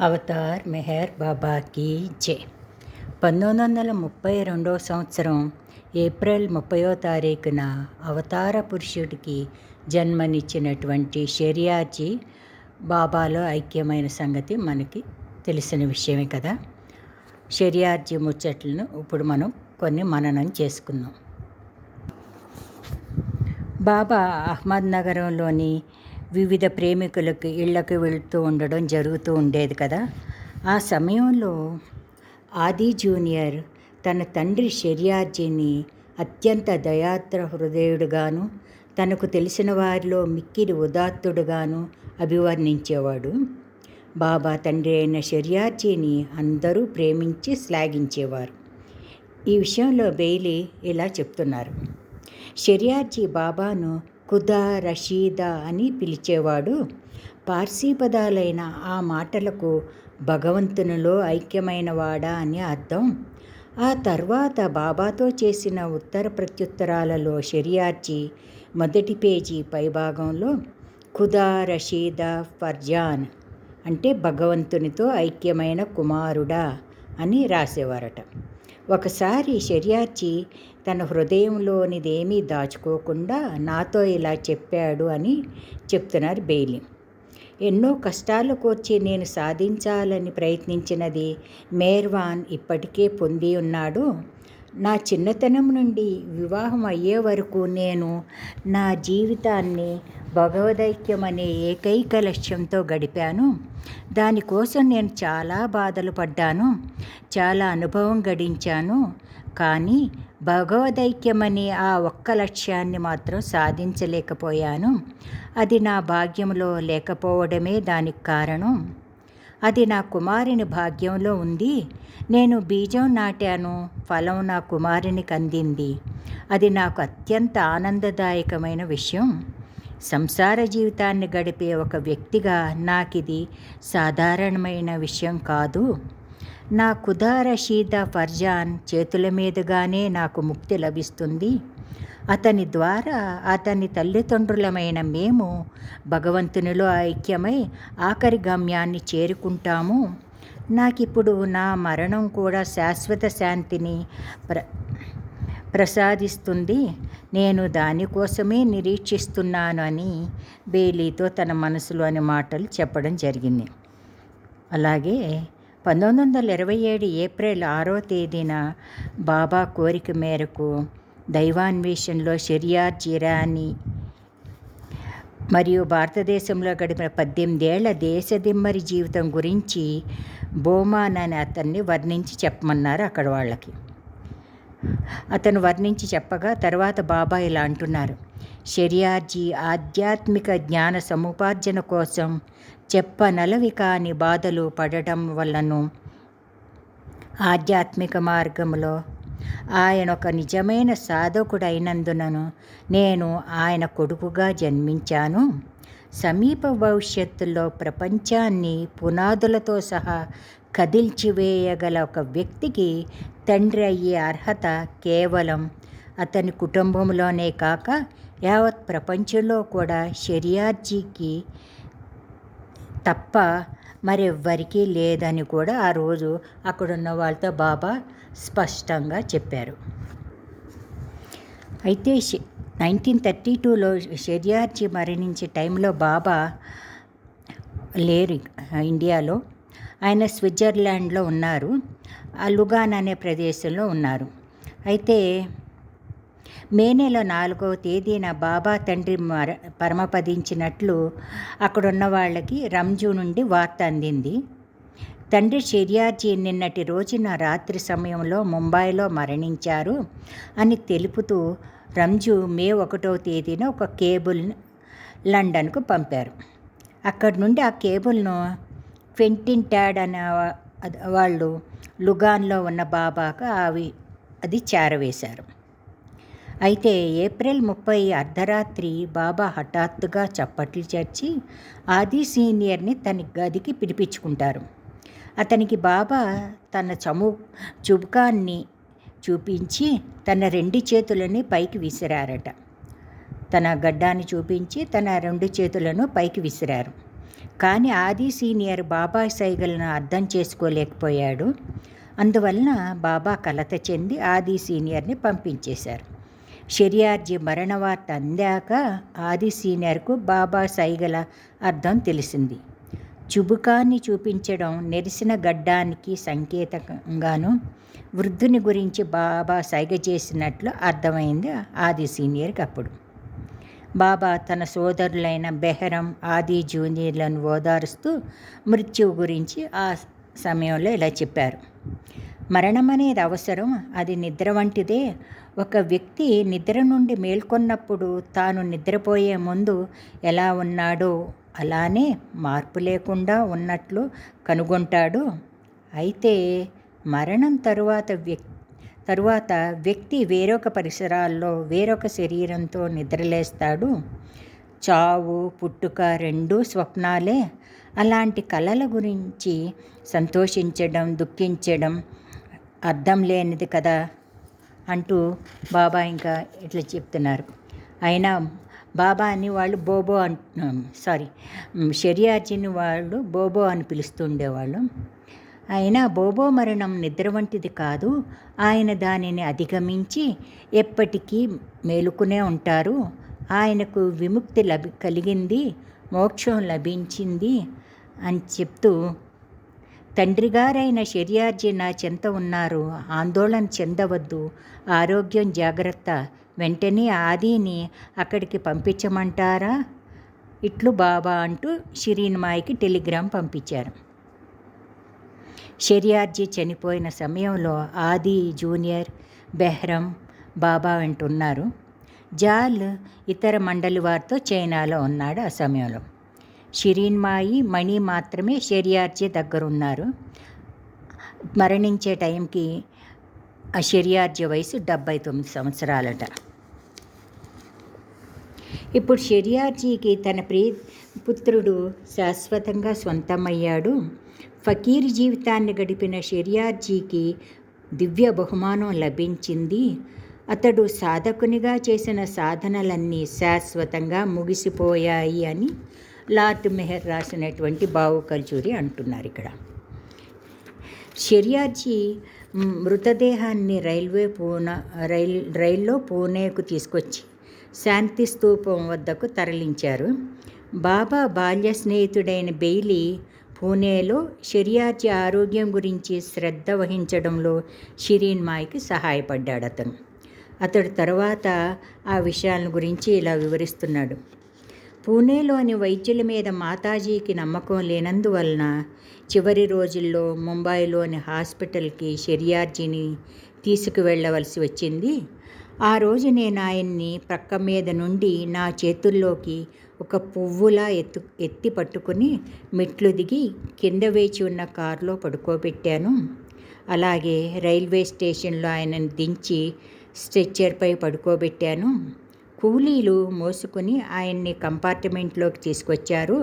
Avatar Meher బాబాకి జే. పంతొమ్మిది వందల ముప్పై రెండవ సంవత్సరం ఏప్రిల్ ముప్పయో తారీఖున అవతార పురుషుడికి జన్మనిచ్చినటువంటి షెరియాజీ బాబాలో ఐక్యమైన సంగతి మనకి తెలిసిన విషయమే కదా. షెరియాజీ ముచ్చట్లను ఇప్పుడు మనం కొన్ని మననం చేసుకుందాం. బాబా అహ్మద్ నగరంలోని వివిధ ప్రేమికులకు ఇళ్ళకు వెళుతూ ఉండడం జరుగుతూ ఉండేది కదా. ఆ సమయంలో ఆది జూనియర్ తన తండ్రి షెరియార్జీని అత్యంత దయాత్ర హృదయుడుగాను తనకు తెలిసిన వారిలో మిక్కిరి ఉదాత్తుడుగాను అభివర్ణించేవాడు. బాబా తండ్రి అయిన షెరియార్జీని అందరూ ప్రేమించి శ్లాఘించేవారు. ఈ విషయంలో బెయిలీ ఇలా చెప్తున్నారు. షెరియార్జీ బాబాను ఖుదా రషీదా అని పిలిచేవాడు. పార్సీ పదాలైన ఆ మాటలకు భగవంతునిలో ఐక్యమైన వాడా అని అర్థం. ఆ తర్వాత బాబాతో చేసిన ఉత్తర ప్రత్యుత్తరాలలో షెరియార్జీ మొదటి పేజీ పైభాగంలో ఖుదా రషీదా ఫర్జాన్ అంటే భగవంతునితో ఐక్యమైన కుమారుడా అని రాసేవారట. ఒకసారి షెరియార్జీ తన హృదయంలోనిదేమీ దాచుకోకుండా నాతో ఇలా చెప్పాడు అని చెప్తున్నారు బెయిలీ ఎన్నో కష్టాలు కోర్చి నేను సాధించాలని ప్రయత్నించినది మేర్వాన్ ఇప్పటికే పొంది ఉన్నాడు. నా చిన్నతనం నుండి వివాహం అయ్యే వరకు నేను నా జీవితాన్ని భగవదైక్యం అనే ఏకైక లక్ష్యంతో గడిపాను. దానికోసం నేను చాలా బాధలు పడ్డాను. చాలా అనుభవం గడించాను. కానీ భగవదైక్యమనే ఆ ఒక్క లక్ష్యాన్ని మాత్రం సాధించలేకపోయాను. అది నా భాగ్యంలో లేకపోవడమే దానికి కారణం. అది నా కుమారుని భాగ్యంలో ఉంది. నేను బీజం నాటాను ఫలం నా కుమారునికి అందింది అది నాకు అత్యంత ఆనందదాయకమైన విషయం. సంసార జీవితాన్ని గడిపే ఒక వ్యక్తిగా నాకిది సాధారణమైన విషయం కాదు. నా కుదార రషీద ఫర్జాన్ చేతుల మీదుగానే నాకు ముక్తి లభిస్తుంది. అతని ద్వారా అతని తల్లిదండ్రులమైన మేము భగవంతునిలో ఐక్యమై ఆఖరి గమ్యాన్ని చేరుకుంటాము. నాకిప్పుడు నా మరణం కూడా శాశ్వత శాంతిని ప్ర ప్రసాదిస్తుంది. నేను దానికోసమే నిరీక్షిస్తున్నాను అని బేలీతో తన మనసులోని మాటలు చెప్పడం జరిగింది. అలాగే పంతొమ్మిది వందల ఇరవై ఏడు ఏప్రిల్ ఆరో తేదీన బాబా కోరిక మేరకు దైవాన్వేషణలో షెరియార్ జిరాని మరియు భారతదేశంలో గడిపిన పద్దెనిమిదేళ్ళ దేశదిమ్మరి జీవితం గురించి బోమాన్ అనే అతన్ని వర్ణించి చెప్పమన్నారు అక్కడ వాళ్ళకి. అతను వర్ణించి చెప్పగా తర్వాత బాబా ఇలా అంటున్నారు షెరియార్జీ ఆధ్యాత్మిక జ్ఞాన సముపార్జన కోసం చెప్పనలవి కాని బాధలు పడటం వల్లను ఆధ్యాత్మిక మార్గంలో ఆయన ఒక నిజమైన సాధకుడైనందునను నేను ఆయన కొడుకుగా జన్మించాను. సమీప భవిష్యత్తులో ప్రపంచాన్ని పునాదులతో సహా కదిల్చివేయగల ఒక వ్యక్తికి తండ్రి అయ్యే అర్హత కేవలం అతని కుటుంబంలోనే కాక యావత్ ప్రపంచంలో కూడా షెరియార్జీకి తప్ప మరెవ్వరికీ లేదని కూడా ఆ రోజు అక్కడున్న వాళ్ళతో బాబా స్పష్టంగా చెప్పారు. అయితే నైన్టీన్ థర్టీ టూలో షెరియార్జీ మరణించే టైంలో బాబా లేరు ఇండియాలో. ఆయన స్విట్జర్లాండ్లో ఉన్నారు లుగాన్ అనే ప్రదేశంలో ఉన్నారు. అయితే మే నెల నాలుగవ తేదీన బాబా తండ్రి మర పరమపదించినట్లు అక్కడున్న వాళ్ళకి రంజు నుండి వార్త అందింది. తండ్రి షెరియార్జీ నిన్నటి రోజున రాత్రి సమయంలో ముంబైలో మరణించారు అని తెలుపుతూ రంజు మే ఒకటవ తేదీన ఒక కేబుల్ లండన్కు పంపారు. అక్కడి నుండి ఆ కేబుల్ను క్వెంటిన్ ట్యాడ్ అనే వాళ్ళు లుగాన్లో ఉన్న బాబాకు అవి అది చేరవేశారు. అయితే ఏప్రిల్ ముప్పై అర్ధరాత్రి బాబా హఠాత్తుగా చప్పట్లు చేర్చి ఆది సీనియర్ని తన గదికి పిలిపించుకుంటారు. అతనికి బాబా తన చము చుబుకాన్ని చూపించి తన రెండు చేతులని పైకి విసిరారట. తన గడ్డాన్ని చూపించి తన రెండు చేతులను పైకి విసిరారు. కానీ ఆది సీనియర్ బాబా సైగలను అర్థం చేసుకోలేకపోయాడు. అందువలన బాబా కలత చెంది ఆది సీనియర్ని పంపించేశారు. షెరియార్జీ మరణ వార్త అందాక ఆది సీనియర్కు బాబా సైగల అర్థం తెలిసింది. చుబుకాన్ని చూపించడం నెరిసిన గడ్డానికి సంకేతంగాను వృద్ధుని గురించి బాబా సైగ చేసినట్లు అర్థమైంది ఆది సీనియర్కి అప్పుడు. బాబా తన సోదరులైన బెహరం ఆది జూనియర్లను ఓదారుస్తూ మృత్యువు గురించి ఆ సమయంలో ఇలా చెప్పారు. మరణం అనేది అవసరం అది నిద్ర వంటిదే. ఒక వ్యక్తి నిద్ర నుండి మేల్కొన్నప్పుడు తాను నిద్రపోయే ముందు ఎలా ఉన్నాడో అలానే మార్పు లేకుండా ఉన్నట్లు కనుగొంటాడు. అయితే మరణం తరువాత వ్యక్తి తరువాత వ్యక్తి వేరొక పరిసరాల్లో వేరొక శరీరంతో నిద్రలేస్తాడు. చావు పుట్టుక రెండూ స్వప్నాలే. అలాంటి కళల గురించి సంతోషించడం దుఃఖించడం అర్థం లేనిది కదా అంటూ బాబా ఇంకా ఇట్లా చెప్తున్నారు. అయినా బాబా అని వాళ్ళు బోబో అంటు సారీ షరియార్జీని వాళ్ళు బోబో అని పిలుస్తుండేవాళ్ళు. అయినా బోబో మరణం నిద్ర వంటిది కాదు. ఆయన దానిని అధిగమించి ఎప్పటికీ మేలుకునే ఉంటారు. ఆయనకు విముక్తి లభి కలిగింది మోక్షం లభించింది అని చెప్తూ తండ్రిగారైన షెరియార్జీ నా చెంత ఉన్నారు. ఆందోళన చెందవద్దు. ఆరోగ్యం జాగ్రత్త. వెంటనే ఆదిని అక్కడికి పంపించమంటారా? ఇట్లు బాబా అంటూ షిరీన్మాయికి టెలిగ్రామ్ పంపించారు. షెరియార్జీ చనిపోయిన సమయంలో ఆది జూనియర్ బెహ్రం బాబా వెంటున్నారు జాల్ ఇతర మండలి వారితో చైనాలో ఉన్నాడు ఆ సమయంలో. షిరీన్మాయి మణి మాత్రమే షెరియార్జీ దగ్గరున్నారు. మరణించే టైంకి ఆ షెరియార్జీ వయసు డెబ్బై తొమ్మిది సంవత్సరాలట. ఇప్పుడు షెరియార్జీకి తన ప్రీ పుత్రుడు శాశ్వతంగా సొంతమయ్యాడు. ఫకీర్ జీవితాన్ని గడిపిన షెరియార్జీకి దివ్య బహుమానం లభించింది. అతడు సాధకునిగా చేసిన సాధనలన్నీ శాశ్వతంగా ముగిసిపోయాయి అని లార్డ్ మెహర్ రాసినటువంటి బావు కల్చూరి అంటున్నారు ఇక్కడ. షెరియార్జీ మృతదేహాన్ని రైల్వే పూనా రైల్ రైల్లో పూణేకు తీసుకొచ్చి శాంతి స్తూపం వద్దకు తరలించారు. బాబా బాల్య స్నేహితుడైన బెయిలీ పూణేలో షెరియార్జీ ఆరోగ్యం గురించి శ్రద్ధ వహించడంలో షిరీన్ మాయ్కి సహాయపడ్డాడు అతను అతడు తర్వాత ఆ విషయాల గురించి ఇలా వివరిస్తున్నాడు. పూణేలోని వైద్యుల మీద మాతాజీకి నమ్మకం లేనందువలన చివరి రోజుల్లో ముంబైలోని హాస్పిటల్కి షెరియార్జీని తీసుకువెళ్ళవలసి వచ్చింది. ఆ రోజు నేను ఆయన్ని ప్రక్క మీద నుండి నా చేతుల్లోకి ఒక పువ్వులా ఎత్తు ఎత్తి పట్టుకుని మెట్లు దిగి కింద వేచి ఉన్న కారులో పడుకోబెట్టాను. అలాగే రైల్వే స్టేషన్లో ఆయనను దించి స్ట్రెచ్చర్పై పడుకోబెట్టాను. కూలీలు మోసుకుని ఆయన్ని కంపార్ట్మెంట్లోకి తీసుకొచ్చారు.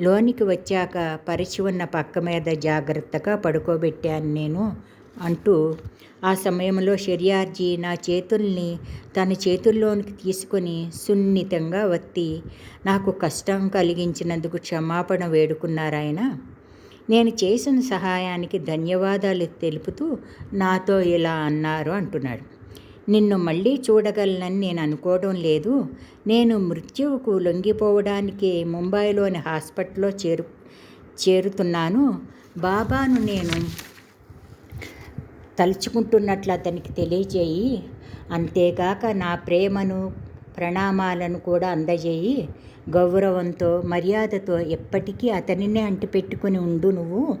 లోనికి వచ్చాక పరిచి ఉన్న పక్క మీద జాగ్రత్తగా పడుకోబెట్టాను నేను అంటూ ఆ సమయంలో షరియార్జీ నా చేతుల్ని తన చేతుల్లోనికి తీసుకొని సున్నితంగా వత్తి నాకు కష్టం కలిగించినందుకు క్షమాపణ వేడుకున్నారాయన నేను చేసిన సహాయానికి ధన్యవాదాలు తెలుపుతూ నాతో ఇలా అన్నారు అంటున్నాడు. నిన్ను మళ్ళీ చూడగలనని నేను అనుకోవడం లేదు. నేను మృత్యువుకు లొంగిపోవడానికి ముంబైలోని హాస్పిటల్లో చేరు చేరుతున్నాను. బాబాను నేను తలుచుకుంటున్నట్లు అతనికి తెలియజేయి. అంతేగాక నా ప్రేమను ప్రణామాలను కూడా అందజేయి. గౌరవంతో మర్యాదతో ఎప్పటికీ అతనినే అంటిపెట్టుకుని ఉండు నువ్వు.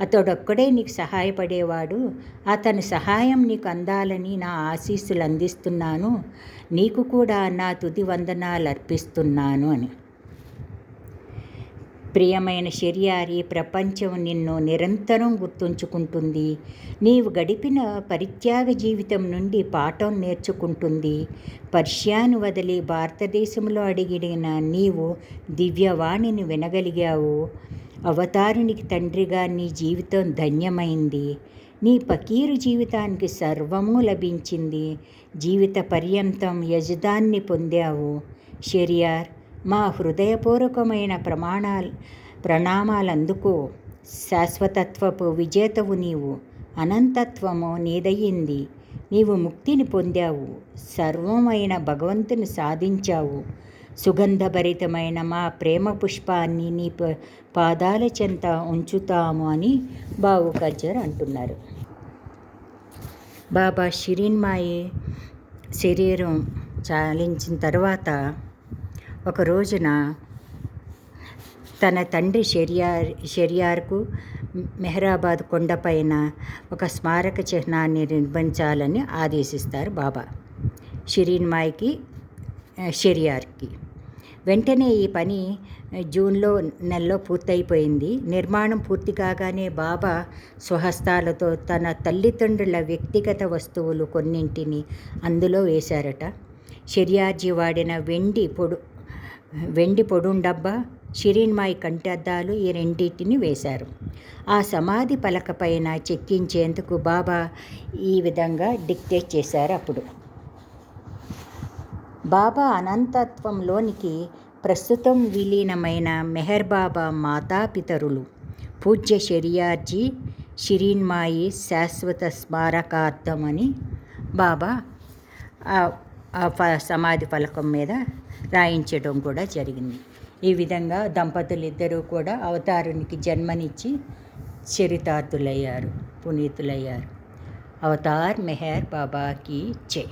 అతడొక్కడే నీకు సహాయపడేవాడు. అతని సహాయం నీకు అందాలని నా ఆశీస్సులు అందిస్తున్నాను. నీకు కూడా నా తుది వందనాలు అర్పిస్తున్నాను అని. ప్రియమైన షెరియారి ప్రపంచం నిన్ను నిరంతరం గుర్తుంచుకుంటుంది. నీవు గడిపిన పరిత్యాగ జీవితం నుండి పాఠం నేర్చుకుంటుంది. పర్షియాను వదిలి భారతదేశంలో అడిగిన నీవు దివ్యవాణిని వినగలిగావు. అవతారునికి తండ్రిగా నీ జీవితం ధన్యమైంది. నీ పకీరు జీవితానికి సర్వము లభించింది. జీవిత పర్యంతం యజదాన్ని పొందావు. షెరియార్ మా హృదయపూర్వకమైన ప్రమాణాలు ప్రణామాలందుకో శాశ్వతత్వపు విజేతవు నీవు. అనంతత్వము నీదయ్యింది. నీవు ముక్తిని పొందావు. సర్వమైన భగవంతుని సాధించావు. సుగంధభరితమైన మా ప్రేమ పుష్పాన్ని నీ పాదాల చెంత ఉంచుతాము అని బావు కజ్జర్ అంటున్నారు. బాబా షిరిన్మాయి శరీరం చాలించిన తర్వాత ఒక రోజున తన తండ్రి షెరియార్ షెరియార్కు మెహరాబాద్ కొండపైన ఒక స్మారక చిహ్నాన్ని నిర్మించాలని ఆదేశిస్తారు బాబా. షిరీన్మాయికి షెరియార్కి. వెంటనే ఈ పని జూన్లో నెలలో పూర్తయిపోయింది. నిర్మాణం పూర్తి కాగానే బాబా స్వహస్తాలతో తన తల్లిదండ్రుల వ్యక్తిగత వస్తువులు కొన్నింటిని అందులో వేశారట. షిర్యాజీ వాడిన వెండి పొడు వెండి పొడుండబ్బా షిరీన్మాయి కంటద్దాలు ఈ రెండింటిని వేశారు. ఆ సమాధి పలకపైన చెక్కించేందుకు బాబా ఈ విధంగా డిక్టేట్ చేశారు అప్పుడు. బాబా అనంతత్వంలోనికి ప్రస్తుతం విలీనమైన మెహర్ బాబా మాతాపితరులు. పూజ్య షెరియార్జీ షిరీన్మాయి శాశ్వత స్మారకార్థమని బాబా సమాధి ఫలకం మీద రాయించడం కూడా జరిగింది. ఈ విధంగా దంపతులు ఇద్దరూ కూడా అవతారునికి జన్మనిచ్చి చరితార్థులయ్యారు పునీతులయ్యారు. అవతార్ మెహర్ బాబాకి చే